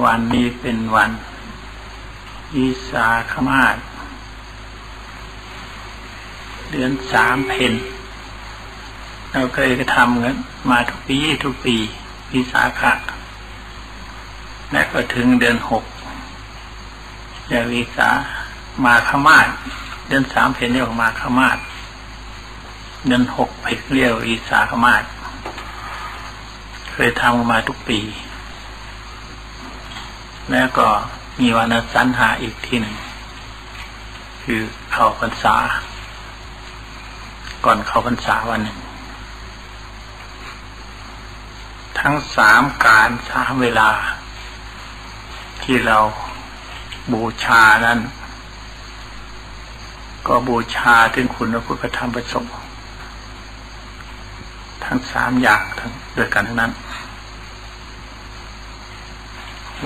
วันนี้เป็นวันวิสาขมาศเดือนสามเพนเราเคยทำกันมาทุกปีทุกปีวิสาขะและก็ถึงเดือนหกจะวิสามาขมาศเดือนสามเพนเรียกมาขมาศเดือนหกเพนเรียกว่าวิสาขมาศเคยทำมาทุกปี แล้วก็มีวันสันหาอีกที่หนึ่ง คือเข้าพรรษา ก่อนเข้าพรรษาวันหนึ่ง ทั้งสามการสามเวลา ที่เราบูชานั้น ก็บูชาถึงคุณพระพุทธธรรมประสงค์ทั้งสามอย่างทั้งด้วยกันทั้งนั้น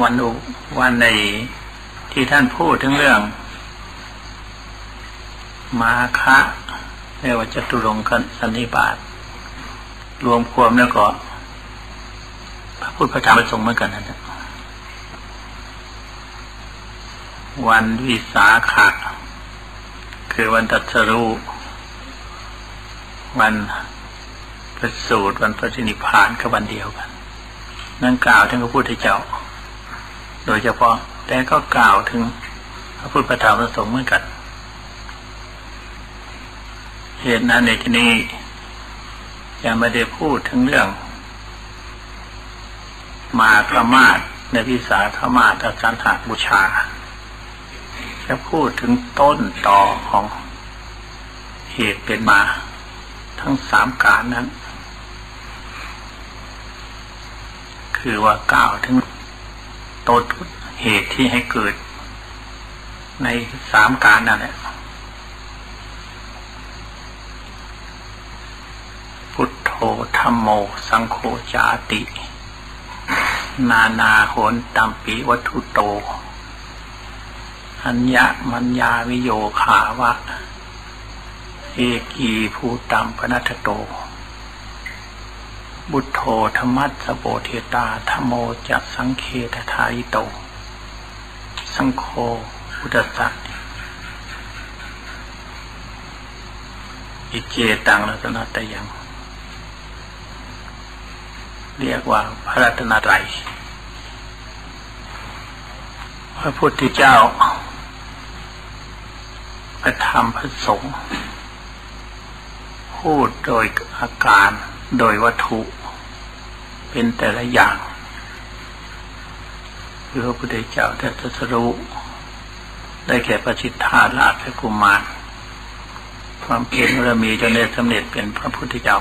วันอุวันในที่ท่านพูดถึงเรื่อง มาคะเรียกว่าจตุรงคสันนิบาตรวมความแล้วก็พระพุทธธรรมประสงค์เหมือนกันนะวันวิสาขะคือวันตัสรู้วันประสูติวันปฏินิพพานก็วันเดียวกันนั่นกล่าวถึงพระพุทธเจ้า โดยเฉพาะ แต่ก็กล่าวถึงพระพุทธธรรมประสงค์เหมือนกัน เหตุนั้นในที่นี้ยังไม่ได้พูดถึงเรื่อง มาขมาศในพิสาขมาศอาจารย์หาบูชา จะพูดถึงต้นต่อของเหตุเป็นมา ทั้งสามการนั้น คือว่ากล่าวถึง ต้นเหตุที่ให้เกิด ในสามการนั่นแหละพุทโธธรรมโม สังโฆจาติ นานาโหนตัมปีวัตถุโต อัญญมัญญาวิโยขาวะ เอกีภูตัมปนัตโต บุตโธธรรมัสสโปเทตาธโมจักสังเคททายิโต สังโฆพุทธสัตอิเจตังรัตนตยัง เรียกว่าพระรัตนตรัยพระพุทธเจ้า พระธรรมพระสงฆ์พูดโดยอาการ โดยวัตถุเป็นแต่ละอย่างคือพระพุทธเจ้าแต่ตรัสรู้ได้แก่ประชิตธาตุราชกุมารความเพียรบารมีจนได้สำเร็จเป็นพระพุทธเจ้า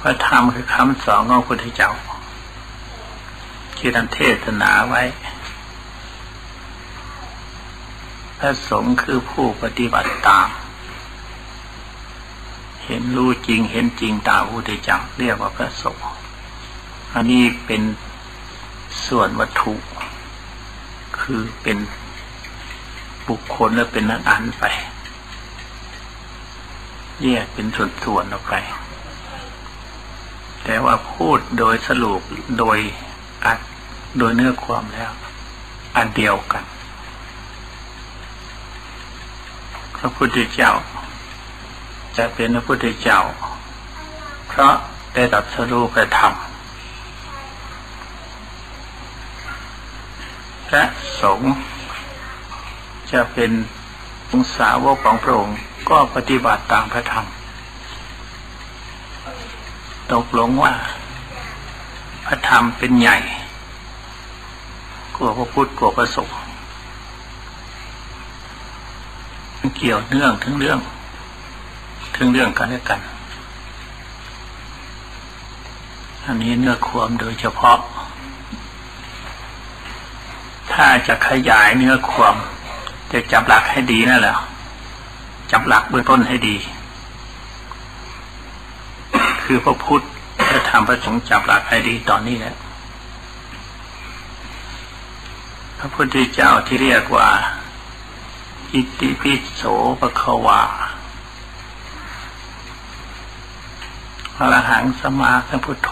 พระธรรมคือคำสอนของพระพุทธเจ้า ที่ท่านเทศนาไว้ พระสงฆ์คือผู้ปฏิบัติตาม เห็นรู้จริง เห็นจริงตามพระพุทธเจ้าเรียกว่าพระสงฆ์อันนี้เป็นส่วนวัตถุ คือเป็นบุคคลและเป็นนักอันไปแยกเป็นส่วนๆออกไป แต่ว่าพูดโดยสรุปโดยอัดโดยเนื้อความแล้ว อันเดียวกัน พระพุทธเจ้า จะเป็นพระพุทธเจ้า เพราะได้ตัดสรู้กระทำพระสงฆ์จะเป็นองสาวกของพระองค์ก็ปฏิบัติตามพระธรรม ตกลงว่า พระธรรมเป็นใหญ่กว่าพระพุทธกว่าพระสงฆ์มันเกี่ยวเนื่องถึงเรื่อง ถึงเรื่องกันและกัน อันนี้เนื้อความโดยเฉพาะ ถ้าจะขยายเนื้อความ จะจับหลักให้ดีนั่นแหละจับหลักเบื้องต้นให้ดี คือพระพุทธพระธรรมพระสงฆ์จับหลักให้ดีตอนนี้แหละพระพุทธเจ้าที่เรียกว่า อิติปิโสปะควา อรหังสมาสัมพุทโธ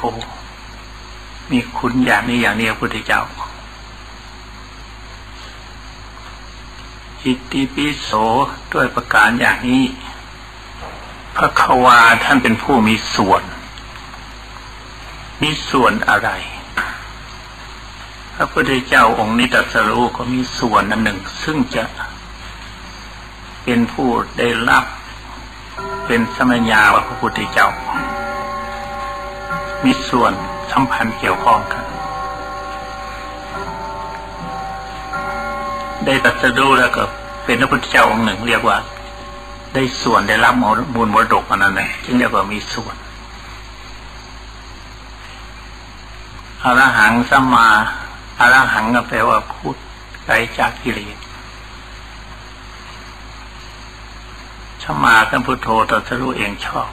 มีคุณอย่างนี้อย่างนี้พระพุทธเจ้าอิติปิโสด้วยประการอย่างนี้ พระควาท่านเป็นผู้มีส่วน มีส่วนอะไร พระพุทธเจ้าองค์นิตรสรู้ก็มีส่วนอันหนึ่ง ซึ่งจะเป็นผู้ได้รับเป็นสมัญญาว่าพระพุทธเจ้า มีส่วนสัมพันธ์เกี่ยวข้องกัน ได้ตรัสรู้แล้วก็เป็นพระพุทธเจ้าองค์หนึ่งเรียกว่า ได้ส่วนได้รับมูลมรดกอันนั้นนะจึงเรียกว่ามีส่วนอรหังสัมมาอรหังก็แปลว่าพูดไกลจากกิเลสสัมมาสัมพุทโธตัสรู้เองชอบ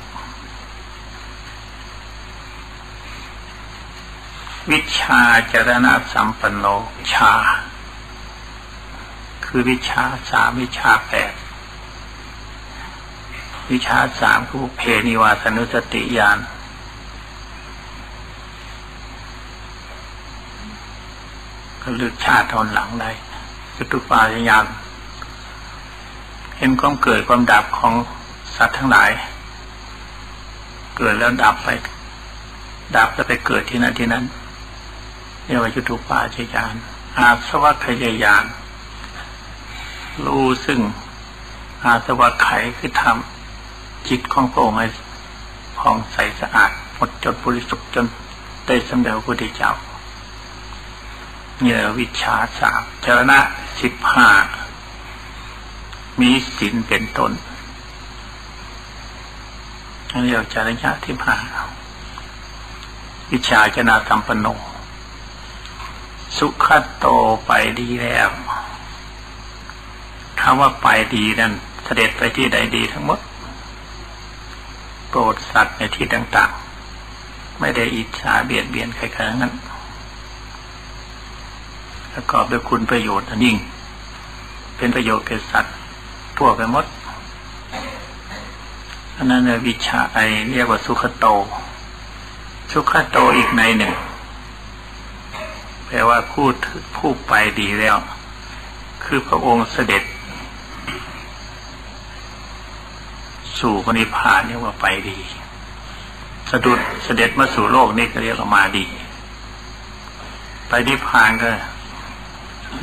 วิชาจรณะสัมปันโนชา คือวิชาสามวิชาแปดวิชาสามคือเพนิวาสนุสติญาณก็ลึกชาติทนหลังได้จตุปาญาณเห็นความเกิดความดับของสัตว์ทั้งหลาย เกิดแล้วดับไป ดับแล้วไปเกิดที่นั่นที่นั้น เรียกว่าจตุปาจยานอาสวัคยายานรู้ซึ่งอาสวัคไขคือทำจิตของพระองค์ให้ผ่องใสสะอาดหมดจดบริสุทธิ์จนได้สำเร็จพระพุทธเจ้าเนี่ยวิชาสามจรณะสิบห้ามีศีลเป็นต้นเรียกจริยะที่ห้าวิชาจนาสัมปโน สุขโตไปดีแล้วคำว่าไปดีนั้นเสด็จไปที่ใดดีทั้งหมด โปรดสัตว์ในที่ต่างๆ ไม่ได้อิจฉาเบียดเบียนใครๆนั้นประกอบด้วยคุณประโยชน์อันยิ่ง เป็นประโยชน์แก่สัตว์ทั่วไปหมดอันนั้นวิชาไอเรียกว่าสุขโต สุขโตอีกในหนึ่ง ลว่าผู้ผู้ไปดีแล้ว คือพระองค์เสด็จ สู่พระนิพพานเรียกว่าไปดีสะดุดเสด็จมาสู่โลกนี่ก็เรียกว่ามาดี ไปนิพพานก็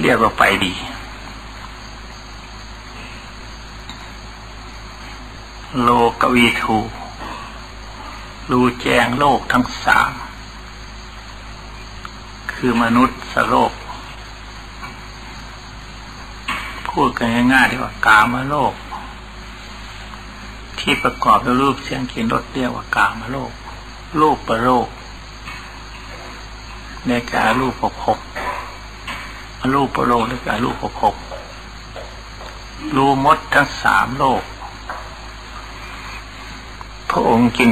เรียกว่าไปดี โลกวีทูรู้แจ้งโลกทั้งสาม คือมนุษย์สโลก พูดกันง่ายๆดีว่ากามโลก ที่ประกอบด้วยรูปเสียงกลิ่นรสเรียกว่ากามโลก รูปประโลกในการรูปประพบอรูปโลกหรืออรูปภพรู้มดทั้งสามโลก พระองค์จึง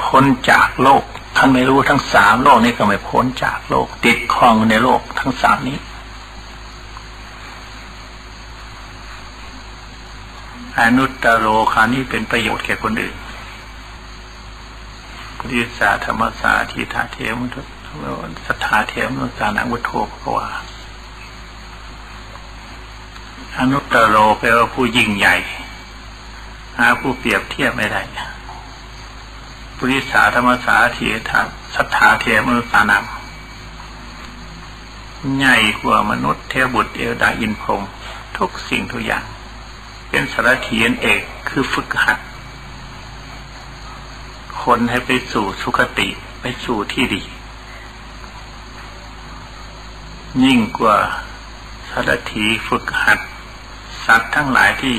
พ้นจากโลก ท่านไม่รู้ทั้งสามโลกนี้ก็ไม่พ้นจากโลก ติดคล้องในโลกทั้งสามนี้ อนุตตโรคานี้เป็นประโยชน์แก่คนอื่นพุทธิสาธรรมสาทิธาเทมุทสทธาเทมุสานังวุฒโธภวาอนุตตโรแปลว่าผู้ยิ่งใหญ่หาผู้เปรียบเทียบไม่ได้ ปุริสาธรรมสาเทียทัสัทธาเทมนุษย์นังใหญ่กว่ามนุษย์เทวบุตรเอวดาอินพรมทุกสิ่งทุกอย่าง เป็นสารถียนเอกคือฝึกหัด คนให้ไปสู่สุคติไปสู่ที่ดี ยิ่งกว่าสารถีฝึกหัด สัตว์ทั้งหลายที่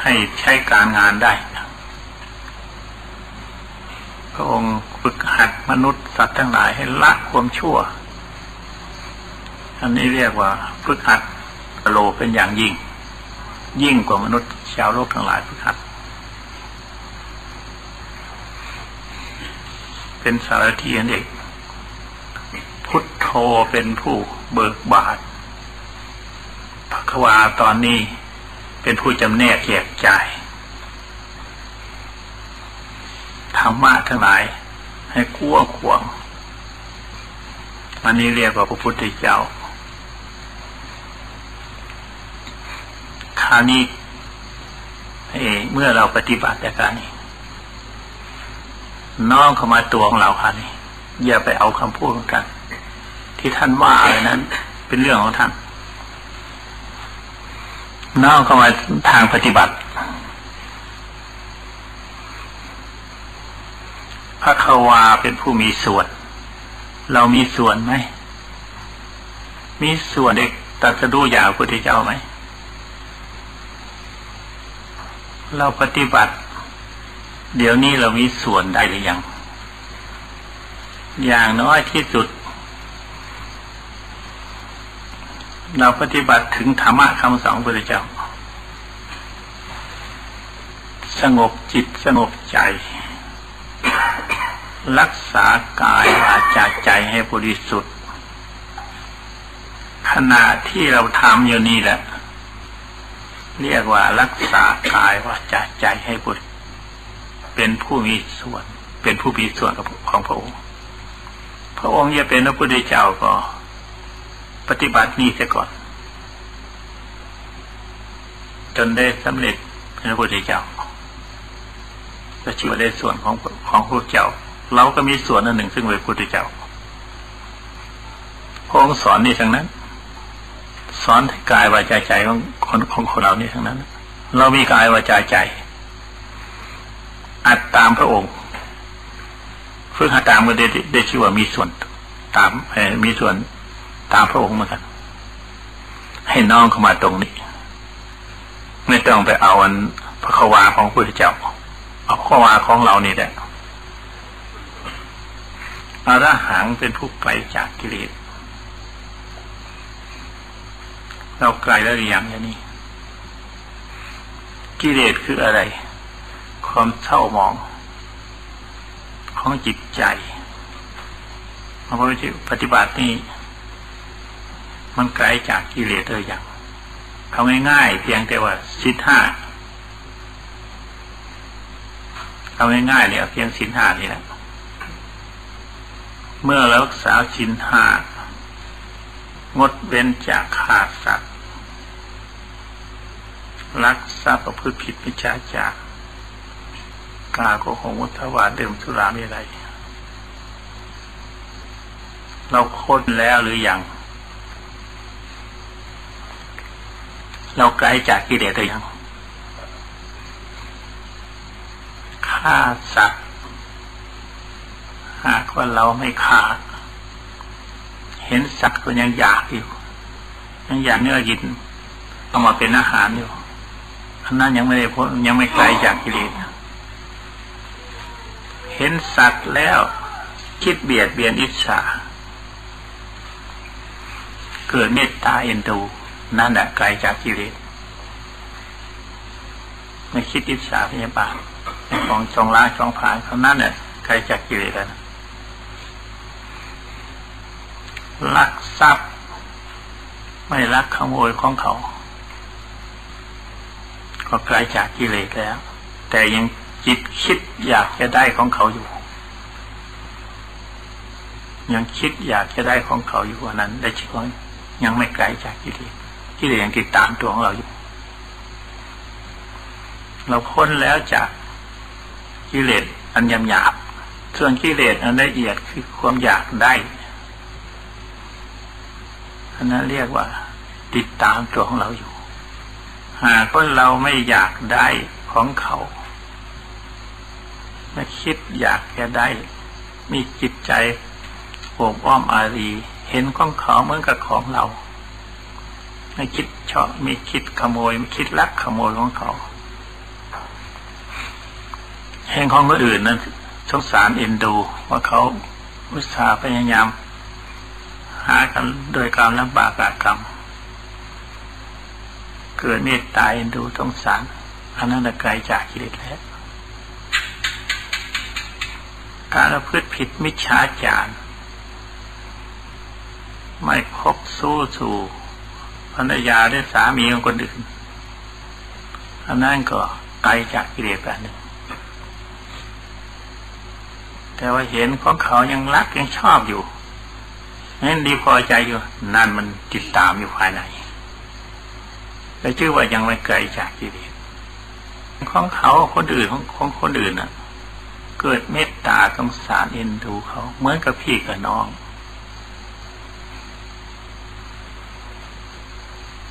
ให้ใช้การงานได้ พระองค์ฝึกหัดมนุษย์สัตว์ทั้งหลายให้ละความชั่ว อันนี้เรียกว่าฝึกหัดโลเป็นอย่างยิ่ง ยิ่งกว่ามนุษย์ชาวโลกทั้งหลายฝึกหัด เป็นสารทีนเอกพุทโธเป็นผู้เบิกบานพระควาตอนนี้เป็นผู้จำแนกแยกจ่ายธรร มะทั้งหลาย ให้กลัวขวงมันนี่เรียกว่าพระพุทธเจ้าคราวนี้เอเมื่อเราปฏิบัติแต่การนี้ น้องเข้ามาตัวของเราค่ะนี่อย่าไปเอาคำพูดของท่านที่ท่านว่าอะไรนั้น เป็นเรื่องของท่านน้องเข้ามาทางปฏิบัติ พระควาเป็นผู้มีส่วน เรามีส่วนไหม มีส่วนเด็กตัดสรู้อย่างพระพุทธเจ้าไหม เราปฏิบัติ เดี๋ยวนี้เรามีส่วนใดหรือยัง อย่างน้อยที่สุด เราปฏิบัติถึงธรรมะคำสอนพระพุทธเจ้า สงบจิตสงบใจ รักษากายวาจาใจให้บริสุทธิ์ ขณะที่เราทำอยู่นี่แหละ เรียกว่ารักษากายวาจาใจให้บริเป็นผู้มีส่วน เป็นผู้มีส่วนของพระองค์ พระองค์จะเป็นพระพุทธเจ้าก็ ปฏิบัตินี้เสียก่อน จนได้สำเร็จเป็นพระพุทธเจ้าก็ชื่อว่าได้ส่วนของของพระเจ้า เราก็มีส่วนอันหนึ่งซึ่งเป็นพุทธเจ้าพระองค์สอนนี่ทั้งนั้น สอนกายวาจาใจของคนของคนเรานี่ทั้งนั้น เรามีกายวาจาใจ อัดตามพระองค์ฝึกหัดตามก็ได้ได้ชื่อว่ามีส่วนตามมีส่วนตามพระองค์เหมือนกัน ให้น้องเข้ามาตรงนี้ ไม่ต้องไปเอาอันพระควาของพระพุทธเจ้าเอาพระควาของเรานี่แหละ อรหังเป็นผู้ไกลจากกิเลส เราไกลแล้วหรือยังอย่างนี้ กิเลสคืออะไร ความเศร้าหมอง ของจิตใจเพราะว่าปฏิบัตินี่มันไกลจากกิเลสเลยอย่างเขาง่ายๆเพียงแต่ว่าสินห้าเอาง่ายๆเนี่ยเพียงสินห้านี่แหละ เมื่อรักษาสินห้างดเว้นจากขาดสัตว์รักทรัพย์ประพฤติผิดมิจฉาจารกาโกหกมุทวาดื่มสุรามีอะไร เราค้นแล้วหรือยัง เราไกลจากกิเลสหรือยังฆ่าสัตว์ หากว่าเราไม่ฆ่าเห็นสัตว์ก็ยังอยากอยู่ ยังอยากเนื้อยินเอามาเป็นอาหารอยู่อันนั้นยังไม่ได้พ้นยังไม่ไกลจากกิเลสเห็นสัตว์แล้วคิดเบียดเบียนอิจฉาเกิดเมตตาเอ็นดูนั่นแหละไกลจากกิเลสไม่คิดอิจฉาพยาบาทของจองล้างจองผ่านเขานั่นเนี่ยไกลจากกิเลสแล้ว ลักทรัพย์ ไม่รักขโมยของเขา ก็ไกลจากกิเลสแล้ว แต่ยังจิตคิดอยากจะได้ของเขาอยู่ ยังคิดอยากจะได้ของเขาอยู่วันนั้น ได้ชื่อว่ายังไม่ไกลจากกิเลสกิเลสยังติดตามตัวของเราอยู่ เราพ้นแล้วจากกิเลสอันยำหยาบส่วนกิเลสอันละเอียดคือความอยากได้ อันนั้นเรียกว่า ติดตามตัวของเราอยู่ หากว่าเราไม่อยากได้ของเขาไม่คิดอยากจะได้ มีจิตใจโอบอ้อมอารี เห็นของเขาเหมือนกับของเรา ไม่คิดชอบไม่คิดขโมย ไม่คิดลักขโมยของเขาเห็นของคนอื่นนั้นสงสารเอ็นดู ว่าเขาอุตส่าห์พยายาม หากันโดยการลำบากกรรม เกิดเมตตาเอ็นดูสงสารอันนั้นไกลจากกิเลสแล้วการประพฤติผิดมิจฉาจารไม่คบสู้สู่ภรรยาได้สามีของคนอื่นอันนั้นก็ไกลจากกิเลสแบบหนึ่งแต่ว่าเห็นของเขายังรักยังชอบอยู่ นั้นดีพอใจอยู่ นั่นมันติดตามอยู่ภายในแต่ชื่อว่ายังไม่ไกลจากกิเลสของเขาคนอื่นของของคนอื่นน่ะ เกิดเมตตาสงสารเอ็นดูเขา เหมือนกับพี่กับน้อง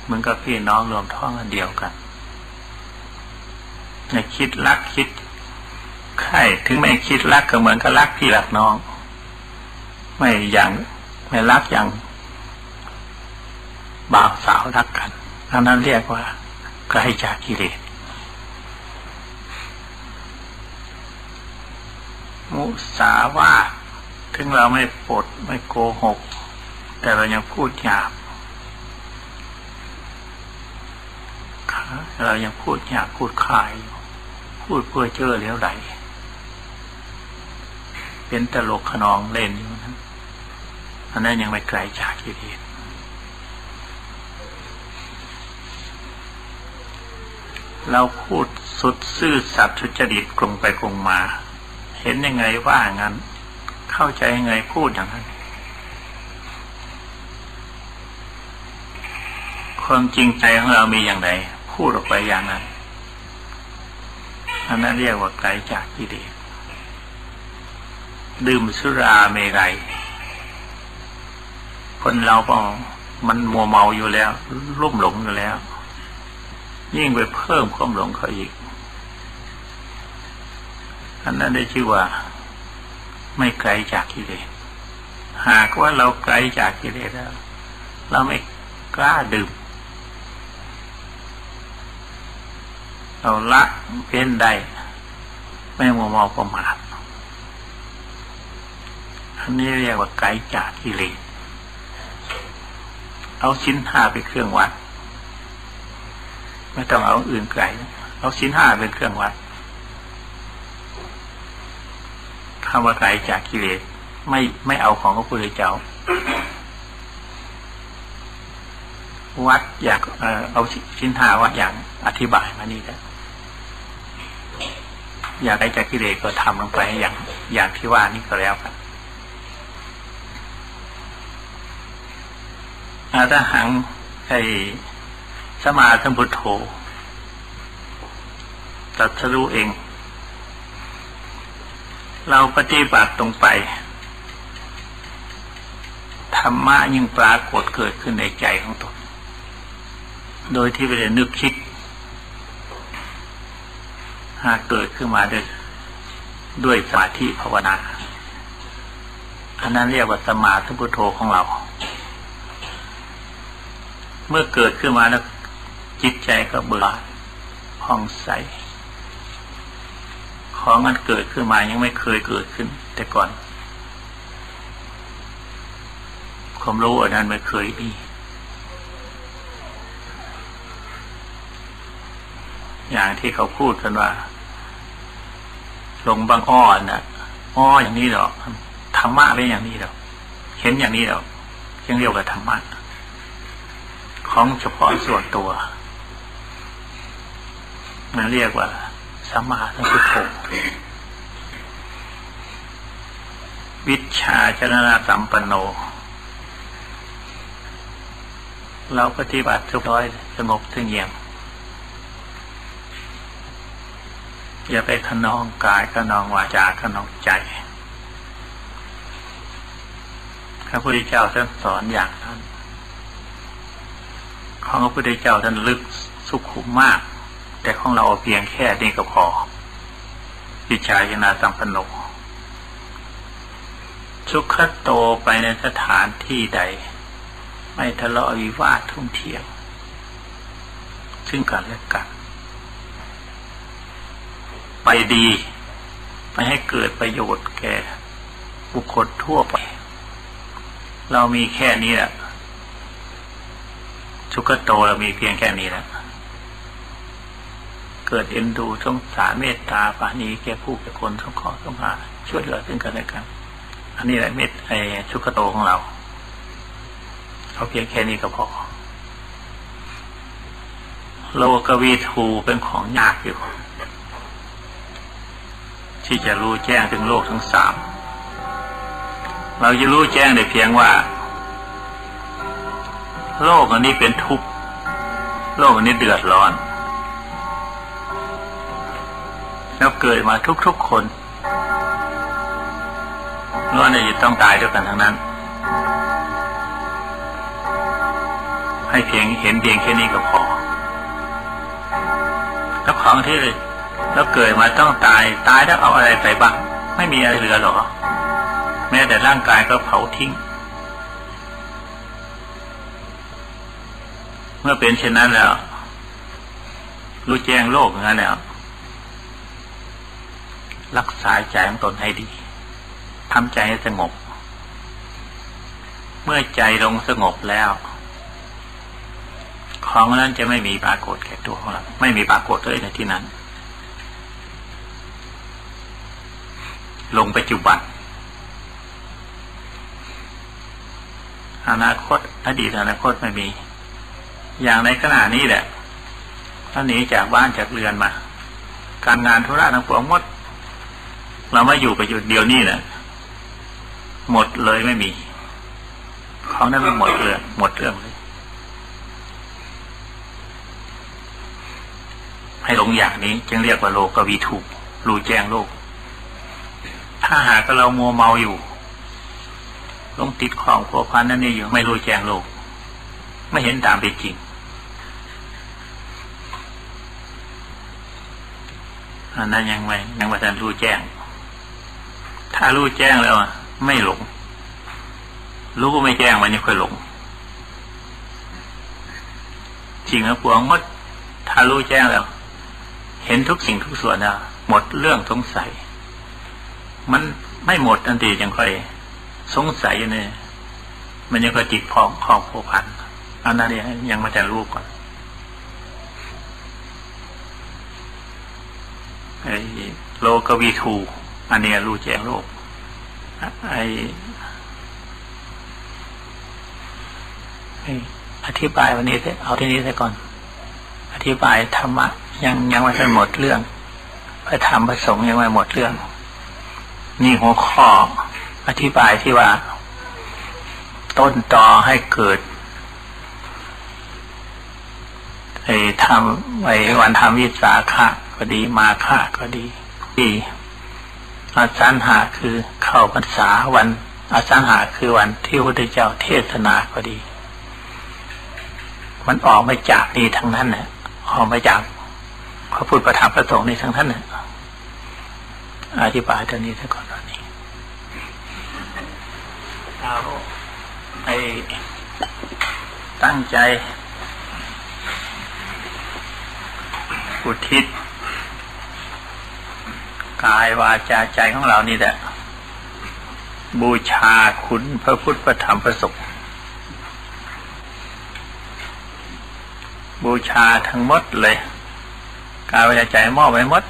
เหมือนกับพี่น้องรวมท้องอันเดียวกันในคิดรักคิดใครถึงไม่คิดรักก็เหมือนกับรักพี่รักน้อง ไม่อย่าง ไม่รักอย่างบ่าวสาวรักกันอันนั้นเรียกว่าไกลจากกิเลสมุสาวาทถึงเราไม่ปดไม่โกหก แต่เรายังพูดหยาบเรายังพูดหยาบพูดคายอยู่พูดเพื่อเจอแล้วไหลเป็นตลกขนองเล่นอยู่นั้น อันนั้นยังไม่ไกลจากกิเลสเราพูดสุดซื่อสัตย์สุจริตกลงไปกลงมา เห็นยังไงว่างั้น เข้าใจยังไงพูดอย่างนั้น ความจริงใจของเรามีอย่างไรพูดออกไปอย่างนั้นอันนั้นเรียกว่าไกลจากกิเลสดื่มสุราเมรัย คนเราก็มันมัวเมาอยู่แล้วรุ่มหลงอยู่แล้ว ยิ่งไปเพิ่มความหลงเขาอีกอันนั้นได้ชื่อว่า ไม่ไกลจากกิเลสหากว่าเราไกลจากกิเลสแล้ว เราไม่กล้าดื่มเราละเพ้นได้ไม่มัวเมาประมาทอันนี้เรียกว่าไกลจากกิเลส เอาชิ้นห้าไปเครื่องวัด ไม่ต้องเอาอื่นไกล เอาชิ้นห้าเป็นเครื่องวัดคำว่าไกลจากกิเลสไม่ไม่เอาของพระพุทธเจ้า วัดอยากเอาชิ้นห้าวัดอย่างอธิบายมานี่แหละอยากได้จากกิเลสก็ทำลงไปอย่างอย่างที่ว่านี่ก็แล้วกัน อาตหังไอสมาธิพุทโธตัดสรู้เอง เราปฏิบัติตรงไป ธรรมะยิ่งปรากฏเกิดขึ้นในใจของตนโดยที่ไม่ได้นึกคิด หากเกิดขึ้นมาด้วยด้วยสมาธิภาวนา อันนั้นเรียกว่าสมาธิพุทโธของเรา มื่อเกิดขึ้นมาแล้ว จิตใจก็เบื่อผ่องใส ของมันเกิดขึ้นมายังไม่เคยเกิดขึ้น แต่ก่อน ความรู้อันนั้นไม่เคยมีอย่างที่เขาพูดกันว่า ลงบางอ้อนนะอ้ออย่างนี้หรอกธรรมะเป็นอย่างนี้หรอกเห็นอย่างนี้หรอกยังเรียกว่าธรรมะ ของเฉพาะส่วนตัวมันเรียกว่าสัมมาสัมพุทโธวิชาจรณะสัมปันโน เราปฏิบัติทุกร้อยสงบถึงเยี่ยมอย่าไปขนองกายขนองวาจาขนองใจ พระพุทธเจ้าท่านสอนอย่างนั้น ของพระพุทธเจ้าท่านลึกสุขุมมาก แต่ของเราเพียงแค่นี้ก็พอวิชายนาสัมปันโนสุขโตไปในสถานที่ใด ไม่ทะเลาะวิวาททุ่มเทียงซึ่งกันและกัน ไปดีไม่ให้เกิดประโยชน์แก่บุคคลทั่วไป เรามีแค่นี้แหละ สุขโตเรามีเพียงแค่นี้แหละเกิดเอ็นดูสงสารเมตตาปานีแก่ผู้แก่คนสงเคราะห์สงหาช่วยเหลือซึ่งกันและกัน อันนี้แหละเมตไอสุขโตของเราเขาเพียงแค่นี้ก็พอโลกวีทูเป็นของยากอยู่ ที่จะรู้แจ้งถึงโลกทั้งสามเราจะรู้แจ้งได้เพียงว่า โลกอันนี้เป็นทุกข์ โลกอันนี้เดือดร้อน แล้วเกิดมาทุกๆคนล้วนจะต้องตายด้วยกันทั้งนั้น ให้เพียงเห็นเพียงแค่นี้ก็พอ แล้วของที่แล้วเกิดมาต้องตาย ตายแล้วเอาอะไรไปบ้าง ไม่มีอะไรเหลือหรอ แม้แต่ร่างกายก็เผาทิ้ง เมื่อเป็นเช่นนั้นแล้ว รู้แจ้งโลกงั้นแล้ว รักษาใจของตนให้ดีทำใจให้สงบ เมื่อใจลงสงบแล้ว ของนั้นจะไม่มีปรากฏแก่ตัวของเราไม่มีปรากฏเลยในที่นั้น ลงปัจจุบันอนาคตอดีตอนาคตไม่มี อย่างในขณะนี้แหละท่านหนีจากบ้านจากเรือนมา การงานธุระทั้งปวงหมด เรามาอยู่ไปอยู่เดียวนี่แหละหมดเลยไม่มีเของนั้นมันหมดเรื่องหมดเรื่องเลยให้หลงอย่างนี้ จึงเรียกว่าโลกวีถูกรู้แจ้งโลก ถ้าหากเรามัวเมาอยู่ลงติดของพัวพันนั่นนี่อยู่ไม่รู้แจ้งโลก ไม่เห็นตามเป็นจริง อันนั้นยังไม่ยังไม่ทันรู้แจ้ง ถ้ารู้แจ้งแล้วไม่หลง รู้ไม่แจ้งมันยังค่อยหลงจริงนะปวงมดถ้ารู้แจ้งแล้ว เห็นทุกสิ่งทุกส่วนแล้วหมดเรื่องสงสัย มันไม่หมดทันทียังค่อยสงสัยอยู่เนี่ยมันยังค่อยจิตพองคลองโผพันอันนั้นเนี่ยยังมาแต่รู้ก่อน โลกวีทูอันเนี้รู้แจ้งโลกไออธิบายวันนี้เอาที่นี้ซะก่อน อธิบายธรรมะยังยังไม่ทันหมดเรื่องพระธรรมพระสงฆ์ยังไม่หมดเรื่อง นี่หัวข้ออธิบายที่ว่า ต้นตอให้เกิดไอ้ทำไอ้วันทำวิสาขะก็ดีมาฆะก็ดี ดีอาจารย์หาคือเข้าพรรษาวันอาจารย์หาคือวันที่พระพุทธเจ้าเทศนาก็ดี มันออกมาจากนี่ทั้งนั้นเนี่ยออกมาจากพระพุทธประธรรมประสงค์นี่ทั้งนั้นเนี่ยอธิบายตอนนี้ซะก่อนตอนนี้เอาไอตั้งใจอุทิศ กายวาจาใจของเรานี่แหละ บูชาคุณพระพุทธพระธรรมพระสงฆ์บูชาทั้งหมดเลย กายวาจาใจมอบไว้หมด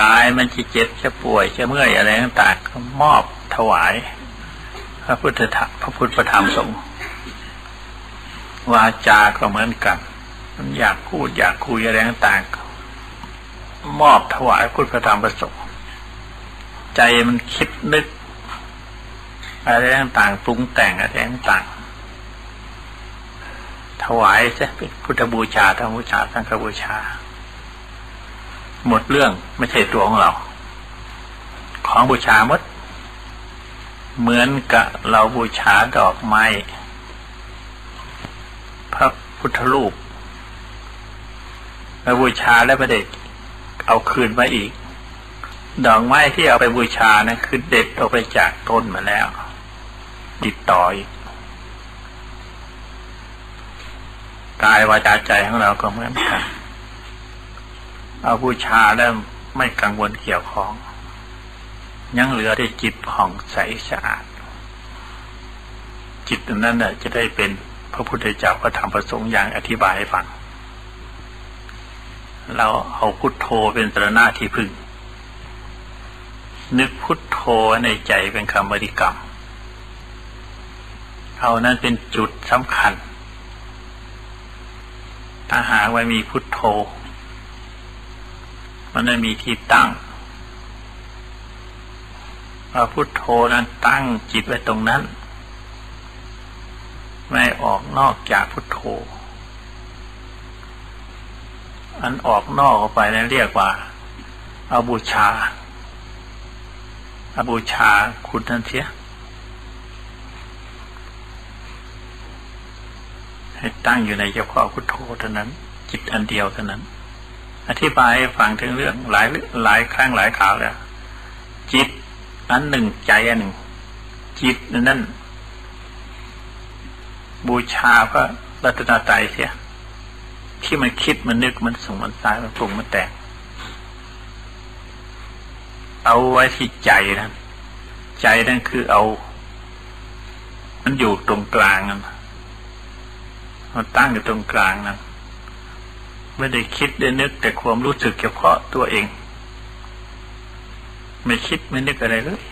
กายมันจะเจ็บจะป่วยจะเมื่อยอะไรต่างๆมอบถวาย พระพุทธธรรมพระพุทธพระธรรมสงฆ์วาจาก็เหมือนกัน มันอยากพูดอยากคุยอะไรต่างๆ มอบถวายคุณพระธรรมประสงค์ใจมันคิดนึกอะไรต่างๆปรุงแต่งอะไรต่างๆถวายซะเป็นพุทธบูชาธรรมบูชาสังฆบูชา หมดเรื่องไม่ใช่ตัวของเรา ของบูชาหมด เหมือนกับเราบูชาดอกไม้พระพุทธรูปเราบูชาแล้วประเด็ เอาคืนมาอีก ดอกไม้ที่เอาไปบูชานะคือเด็ดออกไปจากต้นมาแล้ว ติดต่ออีกกายวาจาใจของเราก็เหมือนกัน เอาบูชาแล้วไม่กังวลเกี่ยวของ ยังเหลือได้จิตผ่องใสสะอาด จิตนั้นน่ะจะได้เป็นพระพุทธเจ้าพระธรรมพระสงฆ์อย่างอธิบายให้ฟัง เราเอาพุทโธเป็นสรณะที่พึ่ง นึกพุทโธในใจเป็นคำบริกรรม เอานั้นเป็นจุดสำคัญ ถ้าหากว่ามีพุทโธ มันไม่มีที่ตั้งเอาพุทโธนั้นตั้งจิตไว้ตรงนั้น ไม่ออกนอกจากพุทโธ อันออกนอกออกไปนั้นเรียกว่าเอาบูชาเอาบูชาคุณนั่นเสียให้ตั้งอยู่ในเฉพาะพุทโธเท่านั้น จิตอันเดียวเท่านั้น อธิบายให้ฟังถึงเรื่องหลายหลายครั้งหลายคราวแล้ว จิตอันหนึ่งใจอันหนึ่ง จิตนั้นบูชาพระรัตนตรัยเสีย ที่มันคิดมันนึกมันส่งมันสายมันปรุงมันแต่งเอาไว้ที่ใจนั้นใจนั่นคือเอา มันอยู่ตรงกลางนั้นมันตั้งอยู่ตรงกลางนั้นไม่ได้คิดได้นึก แต่ความรู้สึกเฉพาะตัวเอง ไม่คิดไม่นึกอะไรเลย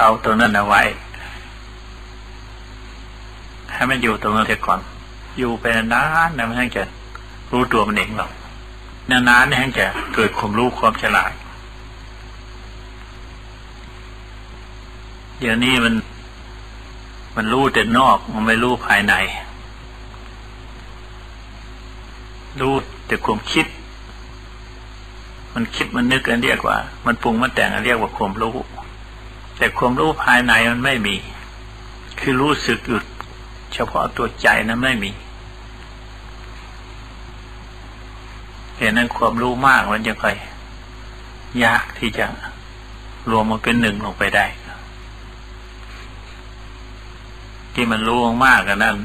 เอาตัวนั้นเอาไว้ ให้มันอยู่ตรงนั้นเสียก่อน อยู่ไปนานๆนะมันให้จะรู้ตัวมันเองหรอกนานๆเนี่ยให้จะเกิดความรู้ความฉลาดเดี๋ยวนี้มัน มันรู้แต่นอกมันไม่รู้ภายใน รู้แต่ความคิด มันคิดมันนึกกันเรียกว่า มันปรุงมันแต่งกันเรียกว่าความรู้ แต่ความรู้ภายในมันไม่มี คือรู้สึกหยุด เฉพาะตัวใจนั้นไม่มีเห็นนั้นความรู้มากมันจะค่อยยากที่จะรวมมาเป็นหนึ่งลงไปได้ ที่มันรู้มากกันนั้น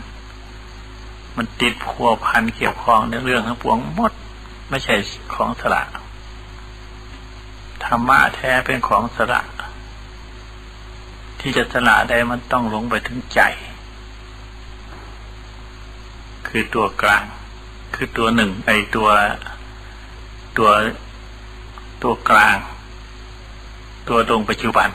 มันติดพัวพันเกี่ยวข้องในเรื่องทั้งปวงหมด ไม่ใช่ของสละธรรมะแท้เป็นของสละที่จะสละได้มันต้องลงไปถึงใจ คือตัวกลาง คือตัวหนึ่งไอตัวตัวตัวกลาง ตัวตรงปัจจุบัน